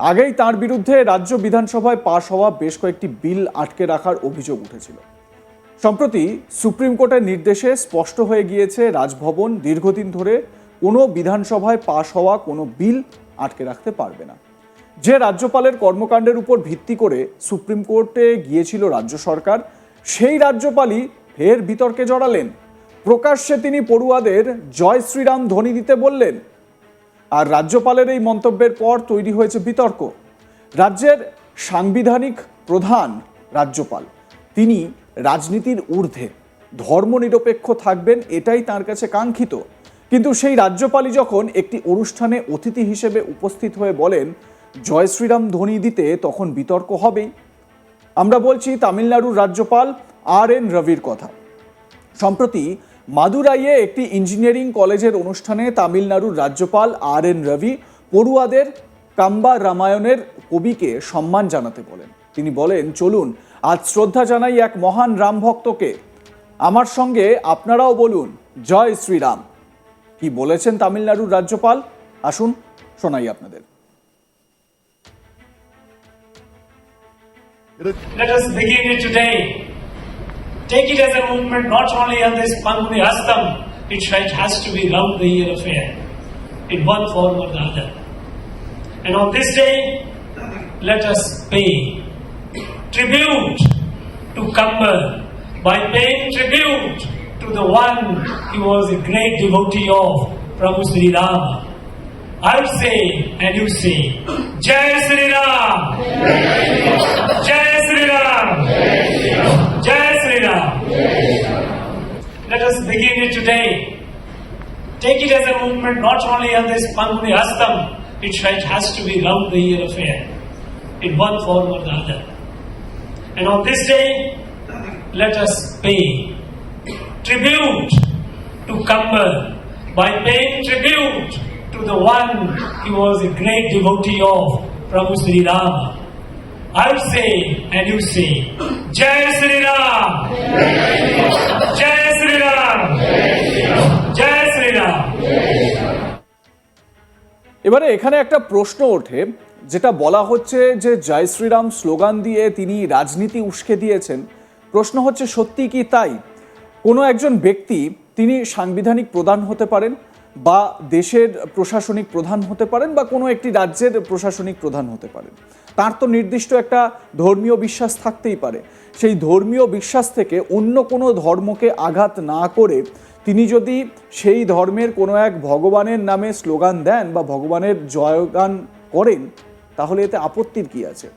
আগেই তার বিরুদ্ধে রাজ্য বিধানসভায় পাশ হওয়া বেশ কয়েকটি বিল আটকে রাখার অভিযোগ উঠেছিল। সম্প্রতি সুপ্রিম কোর্টের নির্দেশে স্পষ্ট হয়ে গিয়েছে, রাজভবন দীর্ঘদিন ধরে কোনো বিধানসভায় পাশ হওয়া কোনো বিল আটকে রাখতে পারবে না। যে রাজ্যপালের কর্মকাণ্ডের উপর ভিত্তি করে সুপ্রিম কোর্টে গিয়েছিল রাজ্য সরকার, সেই রাজ্যপালই ফের বিতর্কে জড়ালেন। প্রকাশ্যে তিনি পড়ুয়াদের, জয় শ্রীরাম ধ্বনি দিতে বললেন আর রাজ্যপালের এই মন্তব্যের পর তৈরি হয়েছে বিতর্ক। রাজ্যের সাংবিধানিক প্রধান রাজ্যপাল, তিনি রাজনীতির ঊর্ধ্বে, ধর্মনিরপেক্ষ থাকবেন এটাই তার কাছে কাঙ্ক্ষিত। কিন্তু সেই রাজ্যপালই যখন একটি অনুষ্ঠানে অতিথি হিসেবে উপস্থিত হয়ে বলেন, জয় শ্রীরাম ধ্বনি দিতে তখন বিতর্ক হবেই। আমরা বলছি, তামিলনাড়ুর রাজ্যপাল আর এন রবির কথা। সম্প্রতি মাদুরাইয়ে একটি ইঞ্জিনিয়ারিং কলেজের অনুষ্ঠানে তামিলনাড়ুর রাজ্যপাল আর এন রবি পড়ুয়াদের কাম্বা রামায়ণের কবিকে সম্মান জানাতে বলেন। তিনি বলেন, চলুন, আজ শ্রদ্ধা জানাই এক মহান রাম ভক্তকে। আমার সঙ্গে আপনারাও বলুন, জয় শ্রীরাম। কি বলেছেন তামিলনাড়ুর রাজ্যপাল? আসুন, শোনাই আপনাদের। Let us begin it today. Take it as a movement not only on this Panguni Astam, it has to be round the year affair in one form or the other. And on this day, let us pay tribute to Kambar by paying tribute to the one he was a great devotee of, Prabhu Sri Rama. I say and you say, Jai Sri Ram! Jai Sri Ram! Jai Sri Ram! Begin it today. Take it as a movement not only on this Panguni Astam, it has to be round the year affair in one form or the other. And on this day, let us pay tribute to Kambar by paying tribute to the one he was a great devotee of, Prabhu Sri Rama. I say and you say, Jai Sri Ram! Jai এবারে এখানে একটা প্রশ্ন ওঠে, যেটা বলা হচ্ছে যে জয় Shriram slogan দিয়ে তিনি রাজনীতি উস্কে দিয়েছেন। প্রশ্ন হচ্ছে, সত্যি কি তাই? কোনো একজন ব্যক্তি তিনি সাংবিধানিক প্রধান হতে পারেন বা দেশের প্রশাসনিক প্রধান হতে পারেন বা কোনো একটি রাজ্যের প্রশাসনিক প্রধান হতে পারেন। তার তো নির্দিষ্ট একটা ধর্মীয় বিশ্বাস থাকতেই পারে। সেই ধর্মীয় বিশ্বাস থেকে অন্য কোনো ধর্মকে আঘাত না করে তিনি যদি সেই ধর্মের কোনো এক ভগবানের নামে স্লোগান দেন বা ভগবানের জয়গান করেন, তাহলে এতে আপত্তির কি আছে?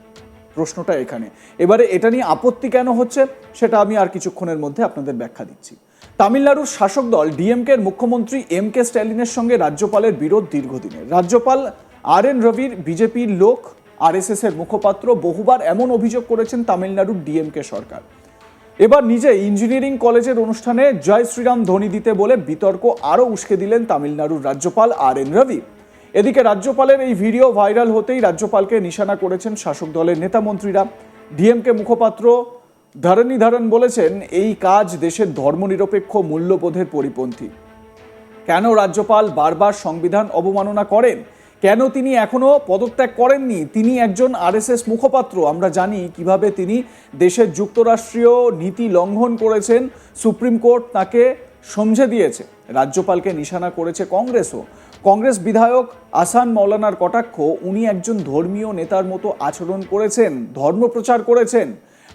প্রশ্নটা এখানে। এবারে এটা নিয়ে আপত্তি কেন হচ্ছে, সেটা আমি আর কিছুক্ষণের মধ্যে আপনাদের ব্যাখ্যা দিচ্ছি। তামিলনাড়ুর শাসক দল ডিএমকের মুখ্যমন্ত্রী এম কে স্ট্যালিনের সঙ্গে রাজ্যপালের বিরোধ দীর্ঘদিনের। রাজ্যপাল আর এন রবির বিজেপির লোক আরএসএস এর মুখপাত্র বহুবার এমন অভিযোগ করেছেন তামিলনাড়ুর ডিএমকে সরকার। এবার নিজে ইঞ্জিনিয়ারিং কলেজের অনুষ্ঠানে জয় শ্রীরাম ধ্বনি দিতে বলে বিতর্ক আরও উস্কে দিলেন তামিলনাড়ুর রাজ্যপাল আর এন রবি। এদিকে রাজ্যপালের এই ভিডিও ভাইরাল হতেই রাজ্যপালকে নিশানা করেছেন শাসক দলের নেতা মন্ত্রীরা ডিএমকে মুখপাত্র ধরণীধরন বলেছেন, এই কাজ দেশের ধর্মনিরপেক্ষ মূল্যবোধের পরিপন্থী। কেন রাজ্যপাল বারবার সংবিধান অবমাননা করেন? কেন তিনি এখনও পদত্যাগ করেননি? তিনি একজন আরএসএস মুখপাত্র। আমরা জানি কীভাবে তিনি দেশের যুক্তরাষ্ট্রীয় নীতি লঙ্ঘন করেছেন। সুপ্রিম কোর্ট তাকে সমঝে দিয়েছে। রাজ্যপালকে নিশানা করেছে কংগ্রেসও। কংগ্রেস বিধায়ক আসান মৌলানার কটাক্ষ, উনি একজন ধর্মীয় নেতার মতো আচরণ করেছেন, ধর্ম প্রচার করেছেন।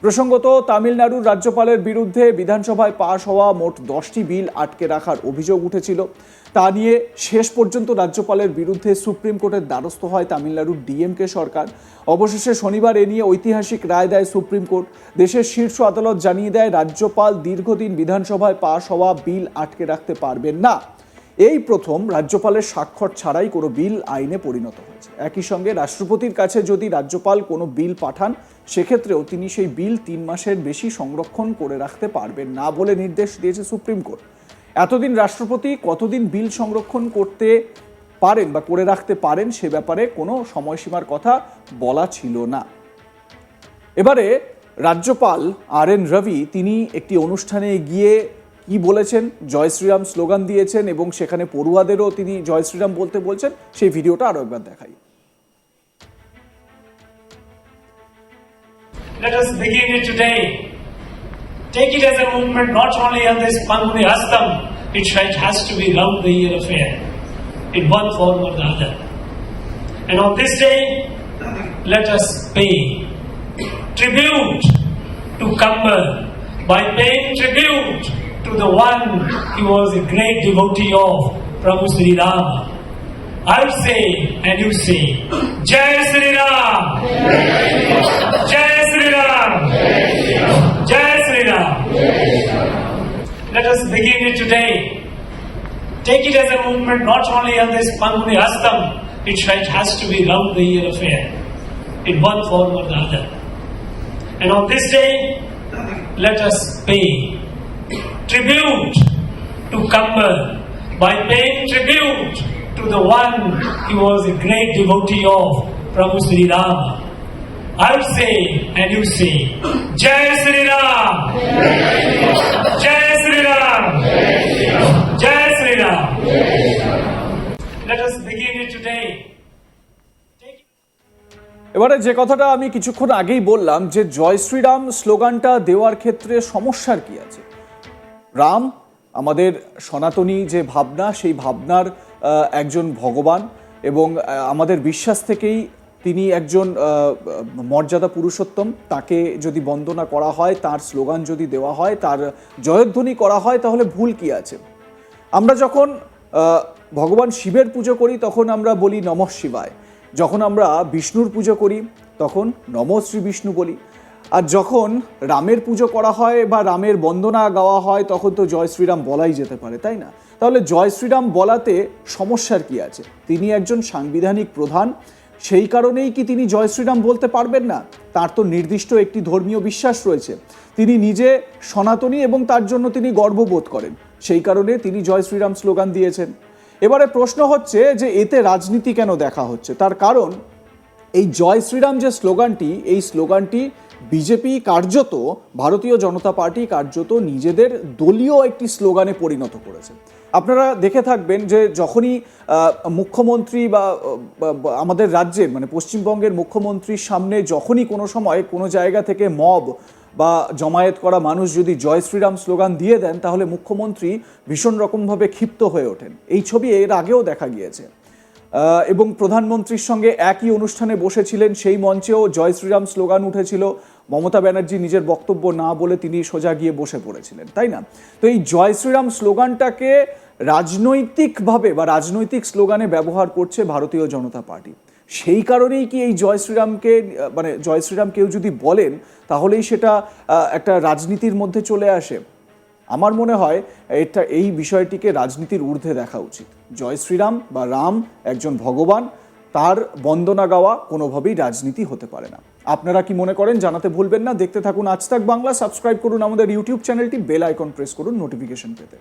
প্রসঙ্গত, তামিলনাড়ুর রাজ্যপালের বিরুদ্ধে বিধানসভায় পাশ হওয়া মোট দশটি বিল আটকে রাখার অভিযোগ উঠেছিল। তা নিয়ে শেষ পর্যন্ত রাজ্যপালের বিরুদ্ধে সুপ্রিম কোর্টের দ্বারস্থ হয় তামিলনাড়ুর ডিএমকে সরকার। অবশেষে শনিবার এ নিয়ে ঐতিহাসিক রায় দেয় সুপ্রিম কোর্ট। দেশের শীর্ষ আদালত জানিয়ে দেয়, রাজ্যপাল দীর্ঘদিন বিধানসভায় পাশ হওয়া বিল আটকে রাখতে পারবেন না। এই প্রথম রাজ্যপালের স্বাক্ষর ছাড়াই কোনো বিল আইনে পরিণত হয়েছে। একই সঙ্গে রাষ্ট্রপতির কাছে যদি রাজ্যপাল কোনো বিল পাঠান, সেক্ষেত্রেও তিনি সেই বিল তিন মাসের বেশি সংরক্ষণ করে রাখতে পারবেন না বলে নির্দেশ দিয়েছে সুপ্রিম কোর্ট। এতদিন রাষ্ট্রপতি কতদিন বিল সংরক্ষণ করতে পারেন বা করে রাখতে পারেন সে ব্যাপারে কোনো সময়সীমার কথা বলা ছিল না এবারে রাজ্যপাল আর এন রবি তিনি একটি অনুষ্ঠানে গিয়ে কি বলেছেন, জয় শ্রীরাম স্লোগান দিয়েছেন এবং সেখানে পড়ুয়াদেরও তিনি জয় শ্রীরাম বলতে বলছেন, সেই ভিডিওটা আরও একবার দেখাই Let us begin it today. Take it as a movement not only on this Panguni Hastam, it has to be round the year affair in one form or the other. And on this day, let us pay tribute to Kambar by paying tribute to the one he was a great devotee of, Prabhu Sri Ram. I say and you say, Jai Sri Ram! Let us begin it today. Take it as a movement not only on this Panguni Hastam, it has to be round the year affair in one form or the other. And on this day, let us pay tribute to Kambar by paying tribute to the one he was a great devotee of, Prabhu Sri Ram. I say and you say, Jai Sri Ram! Jai Ram! Jai Sri Ram! Let us begin it today. এবারে যে কথাটা আমি কিছুক্ষণ আগেই বললাম যে জয় শ্রীরাম স্লোগানটা দেওয়ার ক্ষেত্রে সমস্যার কি আছে রাম, আমাদের সনাতনী যে ভাবনা, সেই ভাবনার একজন ভগবান এবং আমাদের বিশ্বাস থেকেই তিনি একজন মর্যাদা পুরুষোত্তম, তাকে যদি বন্দনা করা হয়, তার স্লোগান যদি দেওয়া হয়, তার জয়ধ্বনি করা হয়, তাহলে ভুল কি আছে? আমরা যখন ভগবান শিবের পুজো করি, তখন আমরা বলি নমঃ শিবায়। যখন আমরা বিষ্ণুর পুজো করি, তখন নম শ্রী বিষ্ণু বলি। আর যখন রামের পুজো করা হয় বা রামের বন্দনা গাওয়া হয়, তখন তো জয় শ্রীরাম বলাই যেতে পারে, তাই না? তাহলে জয় শ্রীরাম বলাতে সমস্যার কি আছে? তিনি একজন সাংবিধানিক প্রধান সেই কারণেই কি তিনি জয় শ্রীরাম বলতে পারবেন না? তার তো নির্দিষ্ট একটি ধর্মীয় বিশ্বাস রয়েছে। তিনি নিজে সনাতনী এবং তার জন্য তিনি গর্ববোধ করেন। সেই কারণে তিনি জয় শ্রীরাম স্লোগান দিয়েছেন। এবারে প্রশ্ন হচ্ছে যে এতে রাজনীতি কেন দেখা হচ্ছে? তার কারণ, এই জয় শ্রীরাম যে স্লোগানটি, এই স্লোগানটি বিজেপি কার্যত, ভারতীয় জনতা পার্টি কার্যত নিজেদের দলীয় একটি স্লোগানে পরিণত করেছে। আপনারা দেখে থাকবেন যে যখনই মুখ্যমন্ত্রী বা, আমাদের রাজ্যে মানে পশ্চিমবঙ্গের মুখ্যমন্ত্রীর সামনে যখনই কোনো সময় কোনো জায়গা থেকে মব বা জমায়েত করা মানুষ যদি জয় শ্রীরাম স্লোগান দিয়ে দেন, তাহলে মুখ্যমন্ত্রী ভীষণ রকমভাবে ক্ষিপ্ত হয়ে ওঠেন। এই ছবি এর আগেও দেখা গিয়েছে। এবং প্রধানমন্ত্রীর সঙ্গে একই অনুষ্ঠানে বসেছিলেন সেই মঞ্চেও জয় শ্রীরাম স্লোগান উঠেছিল, মমতা ব্যানার্জি নিজের বক্তব্য না বলে তিনি সোজা গিয়ে বসে পড়েছিলেন, তাই না? তো এই জয় শ্রীরাম স্লোগানটাকে রাজনৈতিকভাবে বা রাজনৈতিক স্লোগানে ব্যবহার করছে ভারতীয় জনতা পার্টি। সেই কারণেই কি এই জয় শ্রীরামকে মানে জয় শ্রীরাম কেউ যদি বলেন, তাহলেই সেটা একটা রাজনীতির মধ্যে চলে আসে। আমার মনে হয় এটা, এই বিষয়টিকে রাজনীতির ঊর্ধ্বে দেখা উচিত। জয় শ্রীরাম বা রাম একজন ভগবান, তার বন্দনা গাওয়া কোনোভাবেই রাজনীতি হতে পারে না। আপনারা কি মনে করেন জানাতে ভুলবেন না? দেখতে থাকুন আজ তাক বাংলা, সাবস্ক্রাইব করুন আমাদের ইউটিউব চ্যানেলটি, বেল আইকন প্রেস করুন নোটিফিকেশন পেতে।